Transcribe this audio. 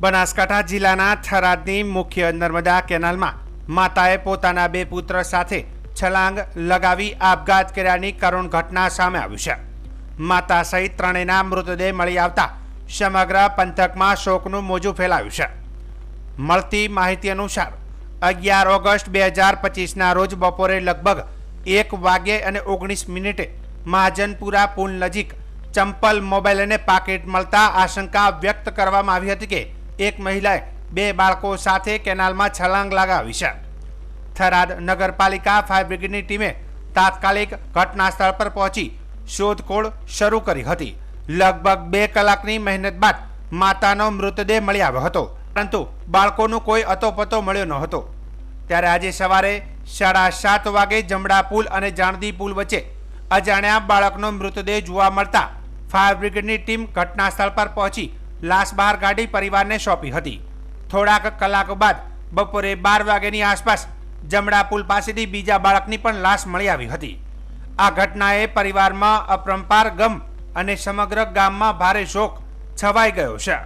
બનાસકાંઠા જિલ્લાના થરાદની મુખ્ય નર્મદા કેનાલમાં માતાએ પોતાના બે પુત્ર સાથે છલાંગ લગાવી આપઘાત કર્યાની કરુણ ઘટના સામે આવી છે. માતા સહિત ત્રણેયના મૃતદેહ મળી આવતા સમગ્ર પંથકમાં શોકનું મોજું ફેલાયું છે. મળતી માહિતી અનુસાર, અગિયાર ઓગસ્ટ બે હજાર પચીસના રોજ બપોરે લગભગ એક વાગ્યે અને ઓગણીસ મિનિટે મહાજનપુરા પુલ નજીક ચંપલ મોબાઈલ અને પાકીટ મળતા આશંકા વ્યક્ત કરવામાં આવી હતી કે એક મહિલાએ બે બાળકો સાથે કેનાલમાં છલાંગ લગાવી છે. થરાદ નગરપાલિકા ફાયર બ્રિગેડની ટીમે તાત્કાલિક ઘટના સ્થળ પર પહોંચી શોધખોળ શરૂ કરી હતી. લગભગ બે કલાકની મહેનત બાદ માતાનો મૃતદેહ મળી આવ્યો હતો, પરંતુ બાળકોનું કોઈ અતોપતો મળ્યો ન હતો. ત્યારે આજે સવારે સાડા સાત વાગે જમડા પુલ અને જાણદી પુલ વચ્ચે અજાણ્યા બાળકનો મૃતદેહ જોવા મળતા ફાયર બ્રિગેડની ટીમ ઘટના સ્થળ પર પહોંચી લાશ બહાર કાઢી પરિવારને સોંપી હતી. થોડાક કલાક બાદ બપોરે બાર વાગ્યાની આસપાસ જમડા પુલ પાસેથી બીજા બાળકની પણ લાશ મળી આવી હતી. આ ઘટનાએ પરિવારમાં અપરંપાર ગમ અને સમગ્ર ગામમાં ભારે શોક છવાઈ ગયો છે.